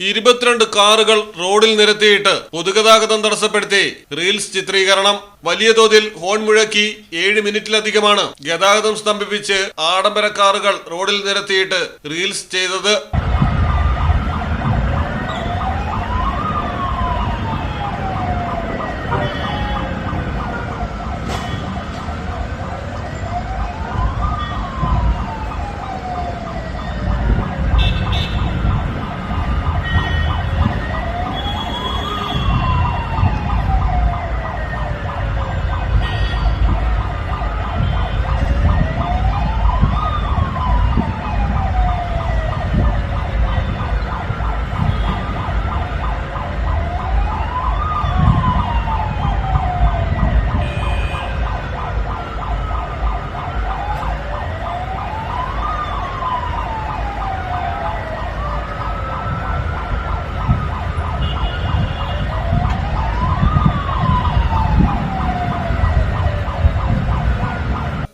ഇരുപത്തിരണ്ട് കാറുകൾ റോഡിൽ നിരത്തിയിട്ട് പൊതുഗതാഗതം തടസ്സപ്പെടുത്തി. റീൽസ് ചിത്രീകരണം. വലിയ തോതിൽ ഹോൺ മുഴക്കി ഏഴ് മിനിറ്റിലധികമാണ് ഗതാഗതം സ്തംഭിപ്പിച്ച് ആഡംബര കാറുകൾ റോഡിൽ നിരത്തിയിട്ട് റീൽസ് ചെയ്തത്.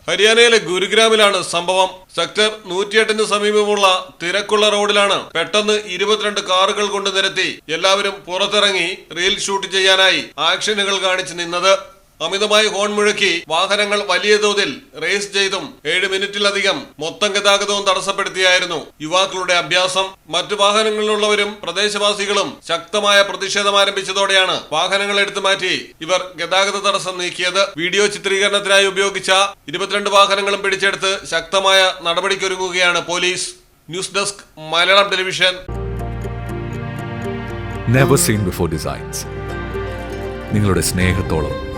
ഹരിയാനയിലെ ഗുരുഗ്രാമിലാണ് സംഭവം. സെക്ടർ നൂറ്റിയെട്ടിന് സമീപമുള്ള തിരക്കുള്ള റോഡിലാണ് പെട്ടെന്ന് ഇരുപത്തിരണ്ട് കാറുകൾ കൊണ്ട് നിരത്തി എല്ലാവരും പുറത്തിറങ്ങി റീൽ ഷൂട്ട് ചെയ്യാനായി ആക്ഷനുകൾ കാണിച്ചു നിന്നത്. അമിതമായി ഹോൺ മുഴക്കി വാഹനങ്ങൾ വലിയ തോതിൽ റേസ് ചെയ്തും ഏഴ് മിനിറ്റിലധികം മൊത്തം ഗതാഗതവും തടസ്സപ്പെടുത്തിയായിരുന്നു യുവാക്കളുടെ അഭ്യാസം. മറ്റു വാഹനങ്ങളിലുള്ളവരും പ്രദേശവാസികളും ശക്തമായ പ്രതിഷേധം ആരംഭിച്ചതോടെയാണ് വാഹനങ്ങൾ എടുത്തു മാറ്റി ഇവർ ഗതാഗത തടസ്സം നീക്കിയത്. വീഡിയോ ചിത്രീകരണത്തിനായി ഉപയോഗിച്ച ഇരുപത്തിരണ്ട് വാഹനങ്ങളും പിടിച്ചെടുത്ത് ശക്തമായ നടപടിക്കൊരുങ്ങുകയാണ് police. News desk Malayalam television. Never seen before designs നിങ്ങളുടെ സ്നേഹത്തോളം